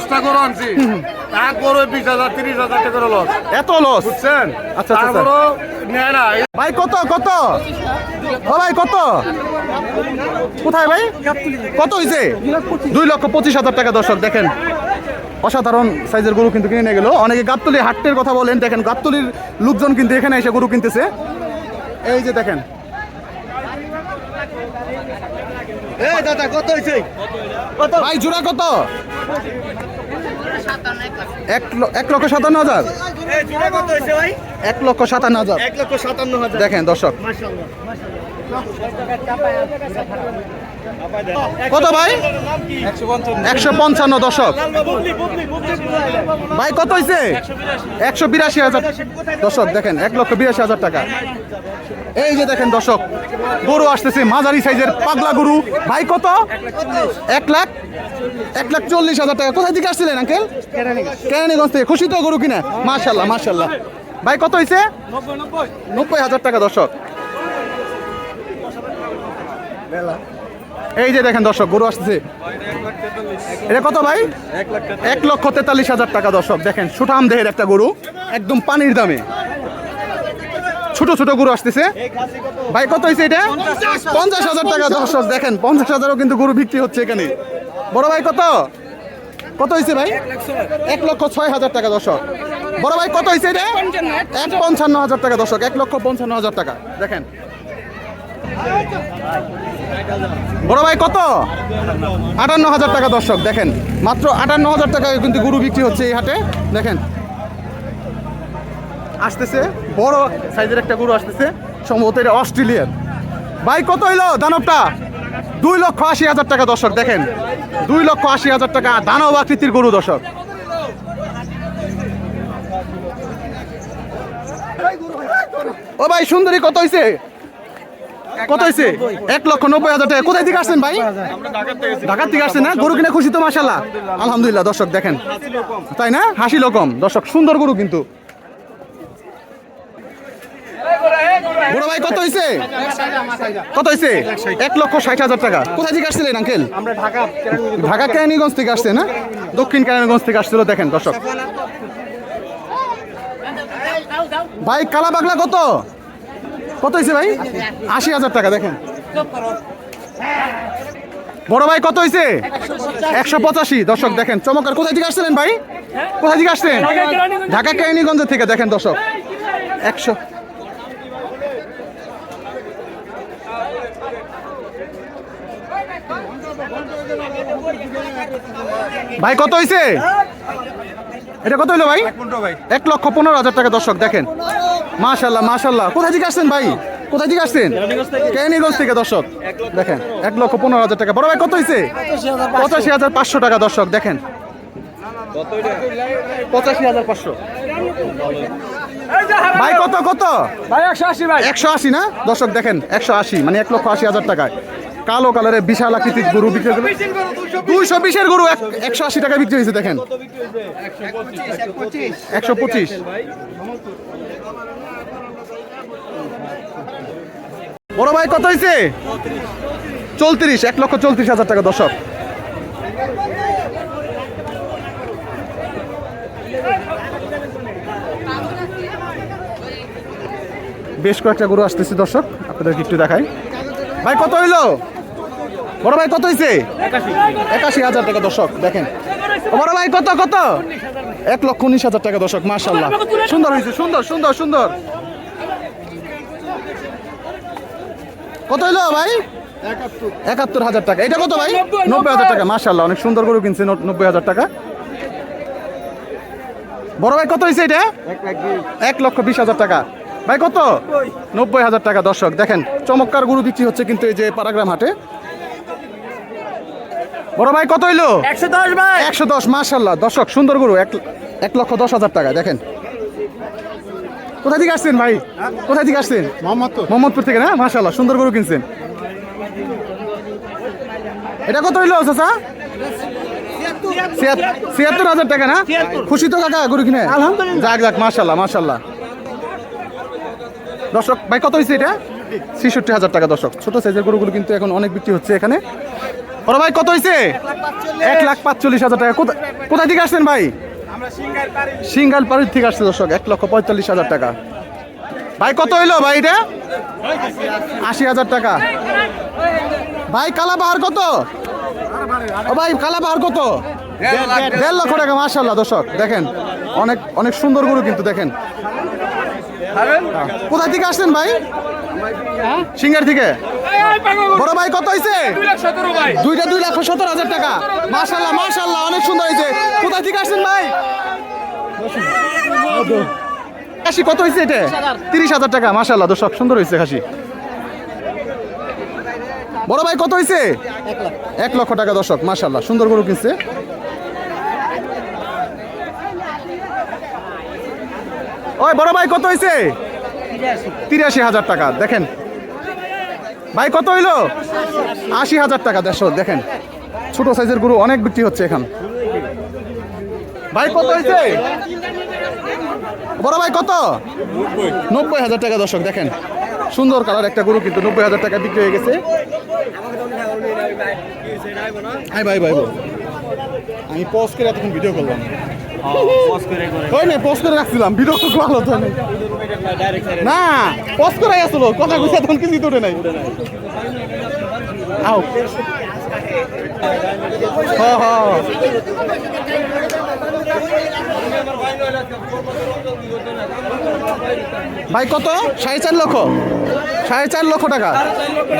দশটা গরু আনছি। এক গরু বিশ হাজার তিরিশ হাজার টাকা লস এত লস বুঝছেন? আচ্ছা, আচ্ছা। তারপরও নেয় না। ভাই কত কত? ও ভাই কত? কোথায় ভাই? কত হয়েছে দুই লক্ষ পঁচিশ হাজার টাকা দর্শক দেখেন। অসাধারণ সাইজের গরু কিন্তু কিনে নিয়ে গেল। অনেকে গাবতলি হাটের কথা বলেন। দেখেন গাবতলির লোকজন কিন্তু এখানে এসে গরু কিনতেছে। এই যে দেখেন। এই দাদা কত হয়েছে কত? ভাই জোড়া কত? এক লক্ষ সাতান্ন হাজার। এক লক্ষ সাতান্ন হাজার। এক লক্ষ সাতান্ন হাজার। দেখেন দর্শক। কত ভাই? একশো পঞ্চান্ন দশক ভাই কত হয়েছে একশো বিরাশি হাজার। দর্শক দেখেন এক লক্ষ বিরাশি হাজার টাকা। এই যে দেখেন দর্শক, গরু আসতেছে মাঝারি সাইজের পাগলা গরু। ভাই, কত? এক লাখ? এক লাখ চল্লিশ হাজার টাকা। কোথায় থেকে আসছিলেন, আঙ্কেল? কেরানীগঞ্জ থেকে। খুশি তো গরু কিনে? মার্শাল্লাহ মার্শাল্লাহ ভাই, কত হয়েছে নব্বই হাজার টাকা, দর্শক। এই যে দেখেন দর্শক, গরু আসতেছে। এটা কত ভাই? এক লক্ষ তেতাল্লিশ হাজার টাকা, দর্শক। দেখেন সুঠাম দেহের একটা গরু, একদম পানির দামে। ছোট ছোট গরু আসতেছে। ভাই, কত হয়েছে এটা? পঞ্চাশ হাজার টাকা, দর্শক, দেখেন, পঞ্চাশ হাজারও কিন্তু গরু বিক্রি হচ্ছে এখানে। বড় ভাই, কত? কত হয়েছে ভাই? এক লক্ষ ছয় হাজার টাকা, দর্শক। বড় ভাই, কত হয়েছে এটা? এক পঞ্চান্ন হাজার টাকা, দর্শক, এক লক্ষ পঞ্চান্ন হাজার টাকা। দেখেন। বড় ভাই, কত? আটান্ন হাজার টাকা, দর্শক, দেখেন। মাত্র আটান্ন হাজার টাকায় কিন্তু গরু বিক্রি হচ্ছে এই হাটে। দেখেন আসতেছে, বড় সাইজের একটা গরু আসতেছে, সম্ভবত এটা অস্ট্রেলিয়ান। ভাই, কত হইল দানবটা? দুই লক্ষ আশি হাজার টাকা, দর্শক, দেখেন। দুই লক্ষ আশি হাজার টাকা দানব আকৃতির গরু, দর্শক। ও ভাই, সুন্দরী, কত হয়েছে কত হয়েছে এক লক্ষ নব্বই হাজার টাকা। কোথায় থেকে আসছেন ভাই? ঢাকার থেকে আসছেন না? গরু কিনে খুশি তো মাসাল্লাহ আলহামদুলিল্লাহ, দর্শক, দেখেন। তাই না? হাসি রকম দর্শক, সুন্দর গরু কিন্তু। বড় ভাই কত হয়েছে কত হয়েছে এক লক্ষ ষাট হাজার টাকা। কোথায় থেকে আসছিলেন আঙ্কেল? ঢাকা কেরানীগঞ্জ থেকে। আসছে না? দক্ষিণ কেরানীগঞ্জ থেকে আসছিল দেখেন দর্শক। ভাই কালা বাগলা কত? কত হয়েছে ভাই? আশি হাজার টাকা দেখেন। বড় ভাই কত হয়েছে একশো পঁচাশি দর্শক দেখেন চমৎকার। কোথায় থেকে আসছিলেন ভাই? কোথায় থেকে আসছেন? ঢাকা কেরানীগঞ্জ থেকে দেখেন দর্শক। একশো ভাই কত হয়েছে এটা কত হইল ভাই? এক লক্ষ পনেরো হাজার টাকা দর্শক দেখেন। মাশাল্লাহ মাশাল্লাহ। কোথায় থেকে আসছেন ভাই? কোথায় থেকে আসছেন? কেরানীগঞ্জ থেকে দর্শক দেখেন এক লক্ষ পনেরো হাজার টাকা। বড় ভাই কত হয়েছে পঁচাশি হাজার পাঁচশো টাকা দর্শক দেখেন। পঁচাশি হাজার পাঁচশো। ভাই কত কত? ভাই একশো আশি ভাই। একশো আশি না? দর্শক দেখেন একশো আশি মানে এক লক্ষ আশি হাজার টাকায়। কালো কালারের বিশাল আকৃতির গরু বিক্রি হলো দুইশো বিশের গরু, এক- একশো আশি টাকা বিক্রি হয়েছে, দেখেন। একশো পঁচিশ। বড় ভাই, কত হয়েছে? চৌত্রিশ, এক লক্ষ চৌত্রিশ হাজার টাকা, দর্শক। বেশ কয়েকটা গরু আসতেছে, দর্শক। আপনাদেরকে একটু দেখাই। ভাই, কত হইল? বড় ভাই, কত হয়েছে একাশি হাজার টাকা দর্শক, দেখেন। বড় ভাই, কত কত? এক লক্ষ উনিশ হাজার টাকা দর্শক মার্শাল্লাহ সুন্দর হয়েছে সুন্দর সুন্দর সুন্দর। কত হইল ভাই? একাত্তর হাজার টাকা। এটা কত ভাই? নব্বই হাজার টাকা মার্শাল্লাহ অনেক সুন্দর করে কিনছে নব্বই হাজার টাকা। বড় ভাই, কত হয়েছে এটা? এক লক্ষ বিশ হাজার টাকা। ভাই কত? নব্বই হাজার টাকা দর্শক দেখেন চমৎকার গরু বিক্রি হচ্ছে কিন্তু এই যে পারাগ্রাম হাটে। বড় ভাই কত হইল? একশো দশ ভাই। একশো দশ মার্শাল্লাহ দর্শক সুন্দর গরু এক এক লক্ষ দশ হাজার টাকা দেখেন। কোথায় থেকে আসছেন ভাই? কোথায় থেকে আসছেন? মোহাম্মদপুর। মোহাম্মদপুর থেকে না? মার্শাল্লাহ সুন্দর গরু কিনছেন। এটা কত হইল চাচা? ছিয়াত্তর হাজার টাকা না? খুশি তো কাকা গরু কিনে? আলহামদুলিল্লাহ। যাক যাক মার্শাল্লাহ মার্শাল্লাহ দর্শক ভাই কত হয়েছে এটা? ছেষট্টি হাজার টাকা দর্শক। ছোট সাইজের গরুগুলো কিন্তু এখন অনেক বিক্রি হচ্ছে এখানে। বড় ভাই কত হয়েছে এক লাখ পাঁচচল্লিশ হাজার টাকা। কোথা- কোথায় থেকে আসছেন ভাই? সিঙ্গাল পাড়ির থেকে আসছে দর্শক এক লক্ষ পঁয়তাল্লিশ হাজার টাকা। ভাই কত হইল ভাই এটা? আশি হাজার টাকা। ভাই কালাবাহার কত? ও ভাই কালাবাহার কত? দেড় লক্ষ টাকা মার্শাল্লাহ দর্শক দেখেন। অনেক অনেক সুন্দর গরু কিন্তু দেখেন। কোথায় থেকে আসছেন ভাই? সিঙ্গার থেকে? বড় ভাই কত হয়েছে দুইটা দুই লক্ষ সত্তর হাজার টাকা। মার্শাল্লাহ মার্শাল্লাহ অনেক সুন্দর হয়েছে কোথায় থেকে আসছেন ভাই? খাসি কত হয়েছে এটা? তিরিশ হাজার টাকা মার্শাল্লাহ দর্শক সুন্দর হয়েছে খাসি। বড় ভাই কত হয়েছে এক লক্ষ টাকা দর্শক মার্শাল্লাহ সুন্দর গরু কিনছে। ওই বড় ভাই, কত হয়েছে তিরাশি হাজার টাকা, দেখেন। ভাই, কত হইল? আশি হাজার টাকা, দেড়শো, দেখেন। ছোট সাইজের গরু অনেক বিক্রি হচ্ছে এখন। ভাই, কত হয়েছে বড় ভাই, কত? নব্বই হাজার টাকা, দর্শক, দেখেন। সুন্দর কালার একটা গরু, কিন্তু নব্বই হাজার টাকা বিক্রি হয়ে গেছে। ভাই ভাই ভাই। আমি পোস্ট করে এতক্ষণ ভিডিও করলাম। হয় করে রাখছিলাম। ভিডিও তো ভালো তো না। নাই। হ হ ভাই, কত? সাড়ে চার লক্ষ। সাড়ে চার লক্ষ টাকা।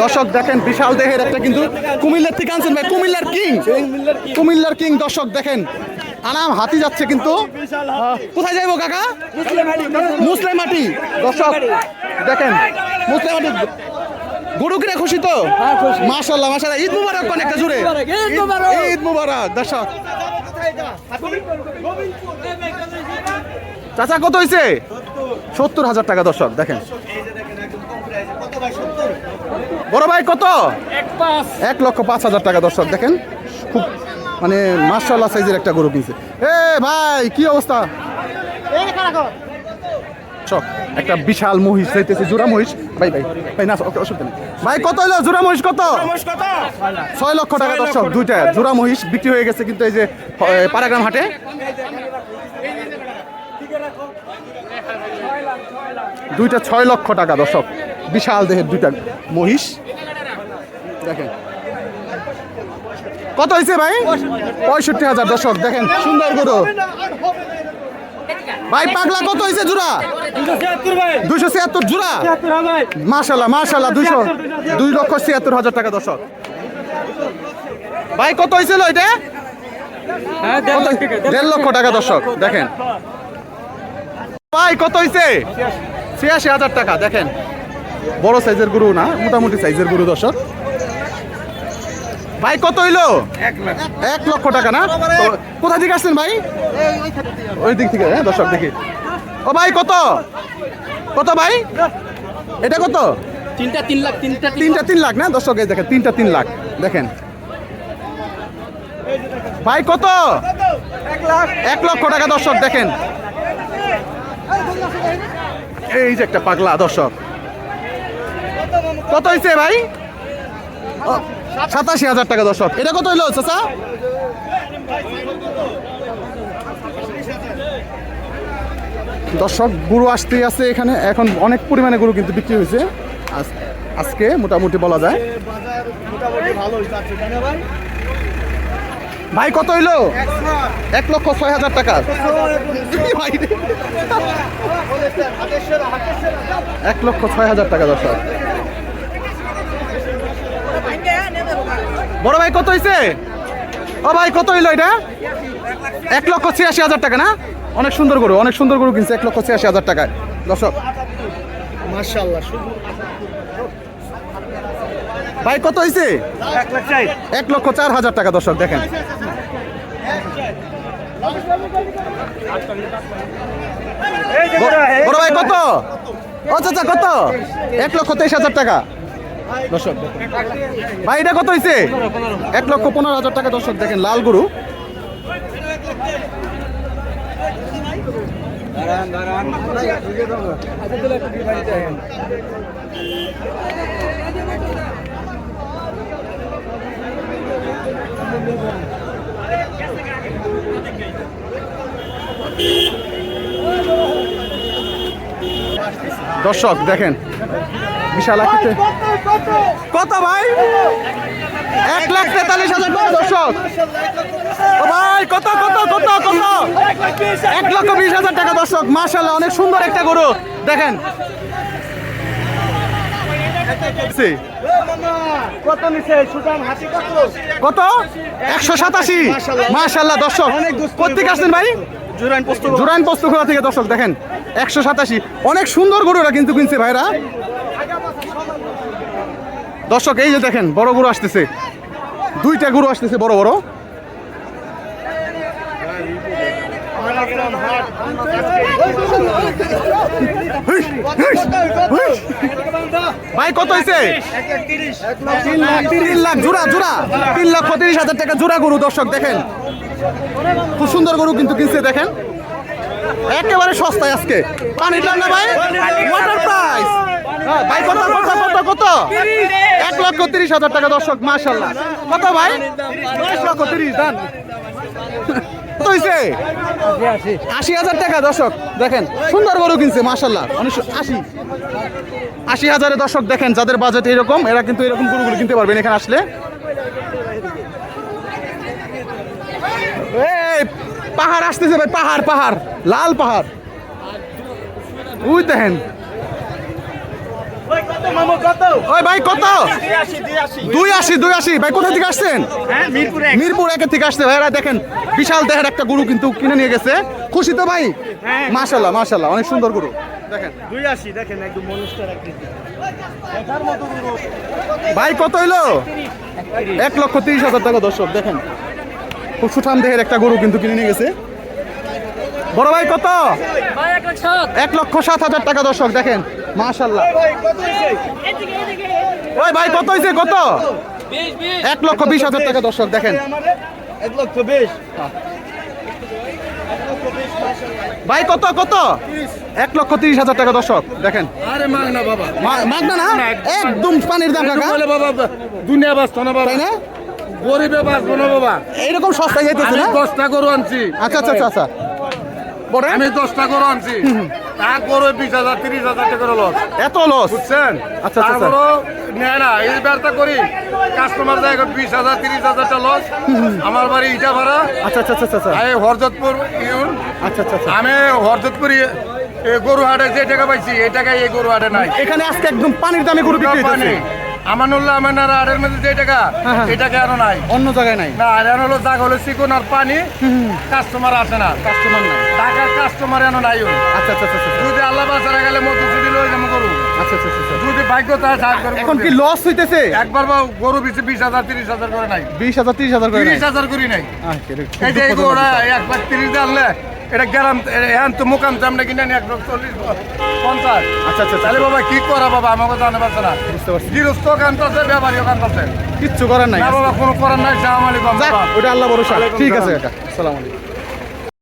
দর্শক, দেখেন, বিশাল দেহের একটা কিন্তু কুমিল্লার থেকে আনছেন ভাই। কুমিল্লার কিং। কুমিল্লার কিং, দর্শক, দেখেন। আনাম হাতি যাচ্ছে কিন্তু। কোথায় যাইবো কাকা? মুসলিম মাটি দর্শক দেখেন মুসলিম মাটি গরু কিনে খুশি তো? মাশাল্লাহ মাশাল্লাহ ঈদ মুবারক অনেকটা জুড়ে ঈদ- ঈদ মুবারক। দর্শক। চাচা কত হয়েছে সত্তর হাজার টাকা দর্শক দেখেন। বড় ভাই কত? এক লক্ষ পাঁচ হাজার টাকা দর্শক দেখেন। খুব মানে মার্শাল্লাহ সাইজের একটা গরু কিনছে। এ ভাই কি অবস্থা? চক একটা বিশাল মহিষ চাইতেছে জোড়া মহিষ। ভাই ভাই ভাই না অসুবিধা নেই। ভাই কত হলো জোড়া মহিষ কত? ছয় লক্ষ টাকা দর্শক দুইটা জোড়া মহিষ বিক্রি হয়ে গেছে কিন্তু এই যে পারাগ্রাম হাটে। দুইটা ছয় লক্ষ টাকা দর্শক বিশাল দেহের দুইটা মহিষ। দেখেন কত হয়েছে ভাই? পঁয়ষট্টি হাজার, দর্শক, দেখেন, সুন্দর গরু। ভাই, পাগলা কত হয়েছে জোড়া? দুইশো ছিয়াত্তর, জোড়া? মাশাল্লাহ মাশাল্লাহ দুইশো, দুই লক্ষ ছিয়াত্তর হাজার টাকা, দর্শক। ভাই, কত হয়েছিল এটা? দেড় লক্ষ টাকা, দর্শক, দেখেন। ভাই, কত হয়েছে ছিয়াশি হাজার টাকা, দেখেন। বড় সাইজের গরু না, মোটামুটি সাইজের গরু, দর্শক। ভাই কত হইল? এক লক্ষ টাকা না? কোথা থেকে আসছেন ভাই? ওই দিক থেকে হ্যাঁ দর্শক দেখি। ও ভাই কত? কত ভাই? এটা কত? তিনটা তিন লাখ তিনটা তিনটা তিন লাখ না? দর্শক এই দেখেন তিনটা তিন লাখ দেখেন। ভাই কত? এক লক্ষ টাকা দর্শক দেখেন। এই যে একটা পাগলা দর্শক। কত হয়েছে ভাই? ও, সাতাশি হাজার টাকা দর্শক। এটা কত হইল, চাচা? দর্শক, গরু আসতেই আছে এখানে। এখন অনেক পরিমাণে গরু কিন্তু বিক্রি হয়েছে। আজ- আজকে মোটামুটি বলা যায়। ভাই, কত হইল? এক লক্ষ ছয় হাজার টাকা। এক লক্ষ ছয় হাজার টাকা দর্শক। বড় ভাই কত হয়েছে ও ভাই কত হইল এটা? এক লক্ষ ছিয়াশি হাজার টাকা না? অনেক সুন্দর গরু অনেক সুন্দর গরু কিনছে এক লক্ষ ছিয়াশি হাজার টাকায়। দর্শক। ভাই কত হয়েছে এক লক্ষ চার হাজার টাকা দর্শক দেখেন। বড় ভাই কত? ও চাচা কত? এক লক্ষ তেইশ হাজার টাকা। দর্শক। ভাই, এটা কত হয়েছে এক লক্ষ পনেরো হাজার টাকা, দর্শক, দেখেন, লাল গরু। দর্শক, দেখেন। বিশাল আকৃতির কত ভাই? এক লাখ তেতাল্লিশ হাজার টাকা দর্শক। ভাই কত কত কত কত? এক লক্ষ বিশ হাজার টাকা দর্শক মাশাল্লাহ অনেক সুন্দর একটা গরু। দেখেন। কত একশো সাতাশি। মাশাল্লাহ দর্শক। কোথেকে আসছেন ভাই? জোরাইন পোস্তখোলা থেকে দর্শক দেখেন। একশো সাতাশি। অনেক সুন্দর গরুরা কিন্তু কিনছে ভাইরা। দর্শক, এই যে দেখেন, বড় গরু আসতেছে। দুইটা গরু আসতেছে, বড় বড়। ভাই, কত হয়েছে? তিন লাখ জোড়া জোড়া। তিন লাখ পঁয়ত্রিশ হাজার টাকা জোড়া গরু, দর্শক, দেখেন। খুব সুন্দর গরু কিন্তু কিনছে, দেখেন। একেবারে সস্তায় আজকে। পানির দাম না ভাই? ওয়াটার প্রাইস ভাই, কত কত হাজার টাকা, দর্শক কত হয়েছে আশি হাজার টাকা, দর্শক, দেখেন, সুন্দর কিনছে আশি। আশি দেখেন, যাদের বাজেট এরকম, এরা কিন্তু এরকম গরুগুলো কিনতে পারবেন এখানে আসলে। পাহাড় আসতেছে, ভাই, পাহাড় পাহাড়, লাল পাহাড়। উই দেখেন ওই ভাই কত? দুই আশি দুই আশি ভাই কোথা থেকে আসছেন? হ্যাঁ মিরপুর। একের থেকে আসছে। ভাইরা দেখেন বিশাল দেহের একটা গরু কিন্তু কিনে নিয়ে গেছে। খুশি তো ভাই? হ্যাঁ। মাশাল্লাহ মাশাল্লাহ অনেক সুন্দর গরু। দেখেন। দুই আশি দেখেন একদম মনুষ্যের আকৃতি। ভাই কত হইল? এক লক্ষ তিরিশ হাজার টাকা দর্শক দেখেন। খুব সুঠাম দেহের একটা গরু কিন্তু কিনে নিয়ে গেছে। বড় ভাই কত? এক লক্ষ সাত হাজার টাকা দর্শক দেখেন। মাশাল্লাহ ভাই কত হইছে? ওই ভাই কত হয়েছে কত? এক লক্ষ বিশ হাজার টাকা দর্শক দেখেন। এক লক্ষ বিশ। ভাই কত কত? এক লক্ষ তিরিশ হাজার টাকা দর্শক দেখেন। আরে মাগ না বাবা। মাগনা না একদম। পানির দাম কাকা। বলে বাবা দুনিয়া বাঁচত না বাবা। তাই না? গরিবে বাঁচবো না বাবা। এইরকম সস্তায় যাইতেছে আমি না? দশটা গরু আনছি। আচ্ছা আচ্ছা আচ্ছা আচ্ছা। বড় আমি দশটা গরু আনছি। তা গরু বিশ হাজার তিরিশ হাজার টাকার লস এত লস বুঝছেন? আচ্ছা, আচ্ছা। তারপরও নেয় না। এই ব্যবসা করি কাস্টমার যায় বিশ হাজার তিরিশ হাজারটা লস আমার বাড়ি ইটা ভাড়া আচ্ছা আচ্ছা আচ্ছা আচ্ছা। আমি হরজতপুর ইউন। আচ্ছা আচ্ছা আচ্ছা। আমি হরজতপুর গরু হাটে যে টাকা পাইছি এই টাকায় এই গরু হাটে নাই। এখানে আজকে একদম পানির দামে গরু বিক্রি হইতেছে। আমানুল্লাহ আমানার হাটের মধ্যে যে টাকা হ্যাঁ, হ্যাঁ। এই টাকা আরও নাই। অন্য জায়গায় নাই? না আর হলো দাগ হলো চিকন আর পানি। কাস্টমার আসে না। কাস্টমার নাই। টাকার কাস্টমার এনো নাই ওই। আচ্ছা আচ্ছা আচ্ছা আচ্ছা যদি আল্লাহ বাসারা গেলে মতো যদি লই যাব গরু এখন কি লস হইতেছে? একবার গরু বিছে বিশ হাজার তিরিশ হাজার করে নাই। বিশ হাজার তিরিশ হাজার করে নাই? তিরিশ হাজার করি নাই। আহ, এটা খুব এই যে এই দুঃখজনক গরুটা বিষয়। এক লাখ তিরিশ আনলে এটা গ্রাম এখন তো মুকাম আমরা কিনে আনি এক লাখ চল্লিশ পঞ্চাশ। আচ্ছা আচ্ছা তাহলে আচ্ছা বাবা কি করা বাবা? আমাকে জানে পারছে না। বুঝতে পারছি। গৃহস্থ কান্তাছে ব্যাপারীও কান্তাছে কিচ্ছু করার নাই। বাবা কোনো করার নাই সালাম আলাইকুম ওটা আল্লাহ ভরসা। ওয়ালাইকুম ঠিক আছে আলাইকুম।